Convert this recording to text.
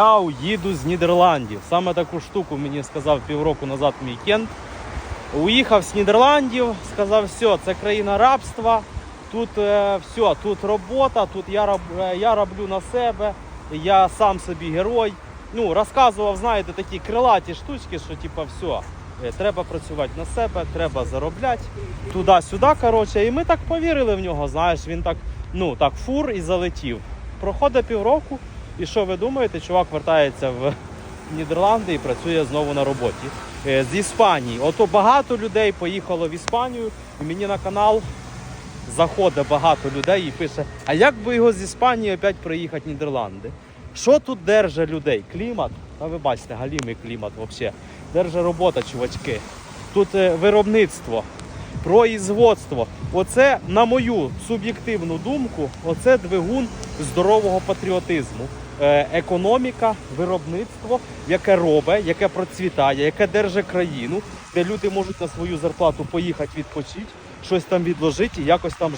Я їду з Нідерландів. Саме таку штуку мені сказав півроку назад мій кент. Уїхав з Нідерландів, сказав, все, це країна рабства, тут е, все, тут робота, тут я, роб, е, я роблю на себе, я сам собі герой. Ну, розказував, знаєте, такі крилаті штучки, що типа все, е, треба працювати на себе, треба заробляти туди-сюди. Коротше, і ми так повірили в нього. Знаєш, він так, ну так фур і залетів. Проходить півроку, і що ви думаєте, чувак вертається в Нідерланди і працює знову на роботі. Е, З Іспанії. Ото багато людей поїхало в Іспанію, і мені на канал заходить багато людей і пише: а як би його з Іспанії опять приїхати в Нідерланди? Що тут держа людей? Клімат? Та ви бачите, галімий клімат взагалі. Держа робота, чувачки. Тут е, виробництво, производство. Оце, на мою суб'єктивну думку, оце двигун здорового патріотизму. Е, економіка, виробництво, яке робить, яке процвітає, яке держить країну, де люди можуть на свою зарплату поїхати відпочити, щось там відложити і якось там